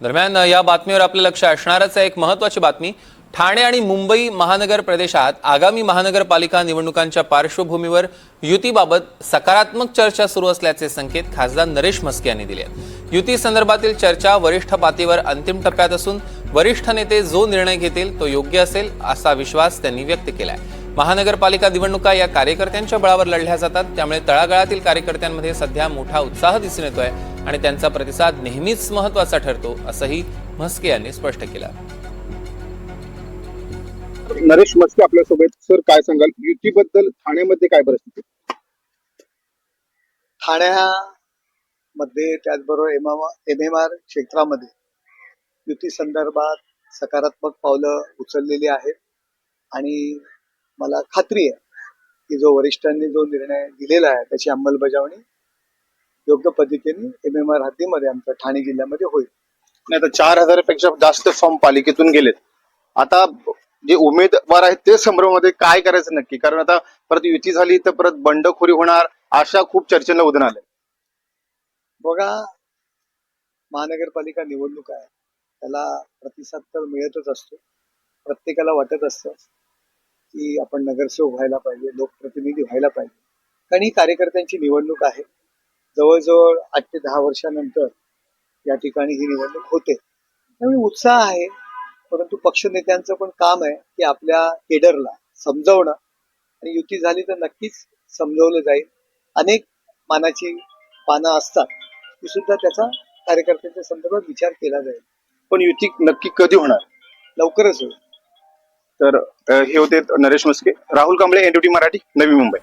दरम्यान या बातमीवर आपलं लक्ष असणारच आहे एक महत्वाची बातमी. ठाणे आणि मुंबई महानगर प्रदेशात आगामी महानगरपालिका निवडणुकांच्या पार्श्वभूमीवर युतीबाबत सकारात्मक चर्चा सुरू असल्याचे संकेत खासदार नरेश म्हस्के यांनी दिले आहेत. युती संदर्भातील चर्चा वरिष्ठ पातळीवर अंतिम टप्प्यात असून वरिष्ठ नेते जो निर्णय घेतील तो योग्य असेल असा विश्वास त्यांनी व्यक्त केला आहे महानगरपालिका निवडणुका या कार्यकर्त्यांच्या बळावर लढल्या जातात त्यामुळे तळागाळातील कार्यकर्त्यांमध्ये सध्या मोठा उत्साह दिसून येतोय. आणि त्यांचा प्रतिसाद नेहमीच महत्त्वाचा ठरतो असंही म्हस्के यांनी स्पष्ट केलं. नरेश मस्के आपल्यासोबत. सर काय सांगाल? युतीबद्दल ठाण्यामध्ये काय परिस्थिती? ठाण्यामध्ये त्याचबरोबर एम एम एम आर क्षेत्रामध्ये युती संदर्भात सकारात्मक पावलं उचललेली आहेत. आणि मला खात्री आहे की जो वरिष्ठांनी जो निर्णय दिलेला आहे त्याची अंमलबजावणी योग्य पद्धतीने एम एम आर हद्दीमध्ये आमच्या ठाणे जिल्ह्यामध्ये होईल. नाही आता चार हजारापेक्षा जास्त फॉर्म पालिकेतून गेलेत. आता जे उमेदवार आहेत ते संभ्रमामध्ये काय करायचं नक्की? कारण आता परत युती झाली तर परत बंडखोरी होणार अशा खूप चर्चेला उदाहरण आले बघा महानगरपालिका निवडणूक आहे. त्याला प्रतिसाद तर मिळतच असतो. प्रत्येकाला वाटत असतं की आपण नगरसेवक व्हायला पाहिजे लोकप्रतिनिधी व्हायला पाहिजे. कारण ही कार्यकर्त्यांची निवडणूक आहे. जवळजवळ आठ ते दहा वर्षानंतर या ठिकाणी ही निवडणूक होते. त्यामुळे उत्साह आहे परंतु पक्षनेत्यांचं पण काम आहे की आपल्या केडरला समजवणं. आणि युती झाली तर नक्कीच समजवलं जाईल. अनेक मानाची पानं असतात ती सुद्धा त्याचा कार्यकर्त्यांच्या संदर्भात विचार केला जाईल. पण युती नक्की कधी होणार? लवकरच होईल. तर हे होते नरेश मस्के राहुल कांबळे एनडीटी मराठी नवी मुंबई.